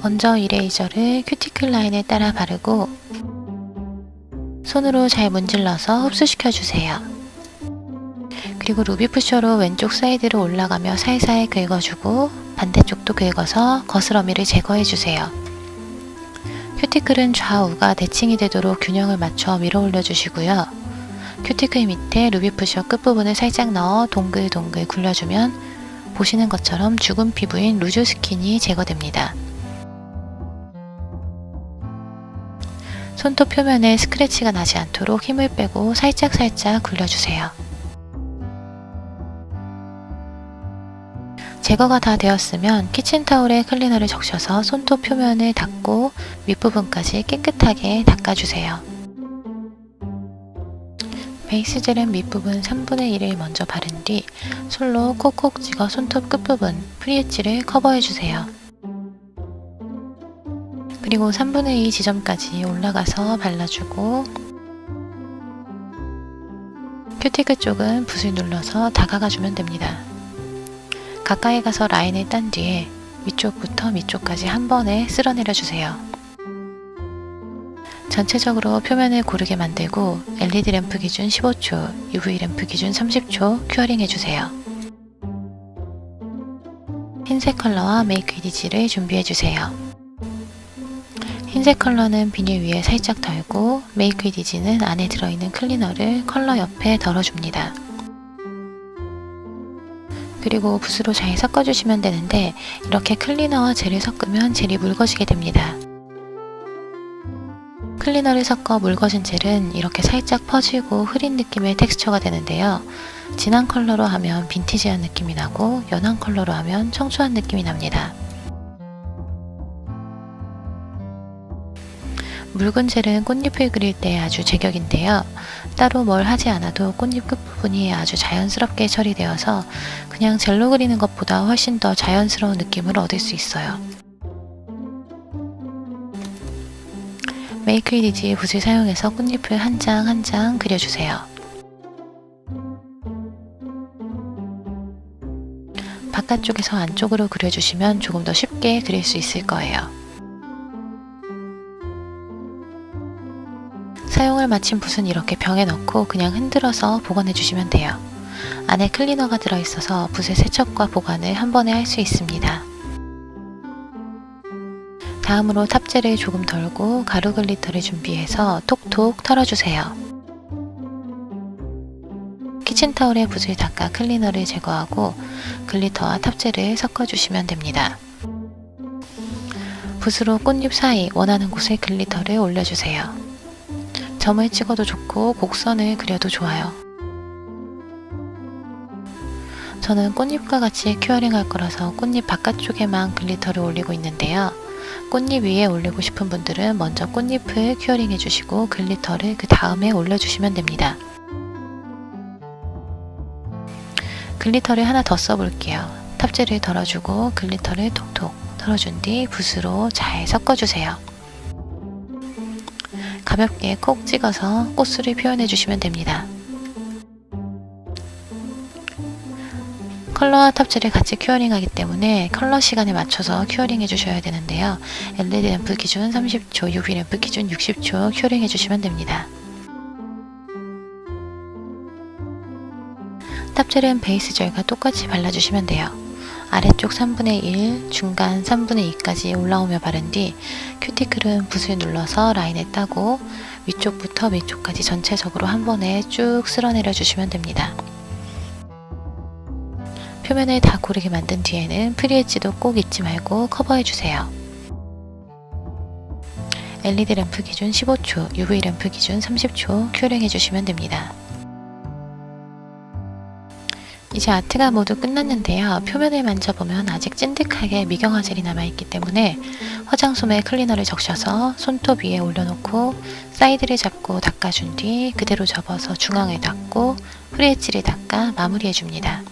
먼저 이레이저를 큐티클 라인에 따라 바르고 손으로 잘 문질러서 흡수시켜 주세요. 그리고 루비 푸셔로 왼쪽 사이드로 올라가며 살살 긁어주고 반대쪽도 긁어서 거스러미를 제거해 주세요. 큐티클은 좌우가 대칭이 되도록 균형을 맞춰 밀어 올려 주시고요. 큐티클 밑에 루비 푸셔 끝부분을 살짝 넣어 동글동글 굴려주면 보시는 것처럼 죽은 피부인 루즈 스킨이 제거됩니다. 손톱 표면에 스크래치가 나지 않도록 힘을 빼고 살짝살짝 굴려주세요. 제거가 다 되었으면 키친타올에 클리너를 적셔서 손톱 표면을 닦고 윗부분까지 깨끗하게 닦아주세요. 베이스 젤은 밑부분 3분의 1을 먼저 바른 뒤 솔로 콕콕 찍어 손톱 끝부분 프리엣지를 커버해주세요. 그리고 3분의 2 지점까지 올라가서 발라주고 큐티클 쪽은 붓을 눌러서 다가가주면 됩니다. 가까이 가서 라인을 딴 뒤에 위쪽부터 밑쪽까지 한 번에 쓸어내려주세요. 전체적으로 표면을 고르게 만들고 LED 램프 기준 15초, UV 램프 기준 30초 큐어링 해주세요. 흰색 컬러와 메이크 이디지를 준비해주세요. 흰색 컬러는 비닐 위에 살짝 덜고 메이크 디지는 안에 들어있는 클리너를 컬러 옆에 덜어줍니다. 그리고 붓으로 잘 섞어주시면 되는데 이렇게 클리너와 젤을 섞으면 젤이 묽어지게 됩니다. 클리너를 섞어 묽어진 젤은 이렇게 살짝 퍼지고 흐린 느낌의 텍스처가 되는데요. 진한 컬러로 하면 빈티지한 느낌이 나고 연한 컬러로 하면 청초한 느낌이 납니다. 묽은 젤은 꽃잎을 그릴 때 아주 제격인데요. 따로 뭘 하지 않아도 꽃잎 끝부분이 아주 자연스럽게 처리되어서 그냥 젤로 그리는 것보다 훨씬 더 자연스러운 느낌을 얻을 수 있어요. 메이크 이디지 붓을 사용해서 꽃잎을 한 장 한 장 그려주세요. 바깥쪽에서 안쪽으로 그려주시면 조금 더 쉽게 그릴 수 있을 거예요. 사용을 마친 붓은 이렇게 병에 넣고 그냥 흔들어서 보관해 주시면 돼요. 안에 클리너가 들어있어서 붓의 세척과 보관을 한 번에 할 수 있습니다. 다음으로 탑재를 조금 덜고 가루 글리터를 준비해서 톡톡 털어주세요. 키친타올에 붓을 닦아 클리너를 제거하고 글리터와 탑재를 섞어주시면 됩니다. 붓으로 꽃잎 사이 원하는 곳에 글리터를 올려주세요. 점을 찍어도 좋고 곡선을 그려도 좋아요. 저는 꽃잎과 같이 큐어링 할 거라서 꽃잎 바깥쪽에만 글리터를 올리고 있는데요. 꽃잎 위에 올리고 싶은 분들은 먼저 꽃잎을 큐어링 해주시고 글리터를 그 다음에 올려주시면 됩니다. 글리터를 하나 더 써볼게요. 탑재를 덜어주고 글리터를 톡톡 털어준 뒤 붓으로 잘 섞어주세요. 가볍게 콕 찍어서 꽃술을 표현해 주시면 됩니다. 컬러와 탑재를 같이 큐어링 하기 때문에 컬러 시간에 맞춰서 큐어링 해주셔야 되는데요. LED 램프 기준 30초, UV 램프 기준 60초 큐어링 해주시면 됩니다. 탑젤은 베이스 젤과 똑같이 발라주시면 돼요. 아래쪽 3분의 1, 중간 3분의 2까지 올라오며 바른 뒤 큐티클은 붓을 눌러서 라인에 따고 위쪽부터 밑쪽까지 전체적으로 한 번에 쭉 쓸어내려 주시면 됩니다. 표면을 다 고르게 만든 뒤에는 프리엣지도 꼭 잊지 말고 커버해 주세요. LED 램프 기준 15초, UV 램프 기준 30초 큐링 해주시면 됩니다. 이제 아트가 모두 끝났는데요. 표면을 만져보면 아직 찐득하게 미경화 젤이 남아있기 때문에 화장솜에 클리너를 적셔서 손톱 위에 올려놓고 사이드를 잡고 닦아준 뒤 그대로 접어서 중앙에 닦고 프리엣지를 닦아 마무리해줍니다.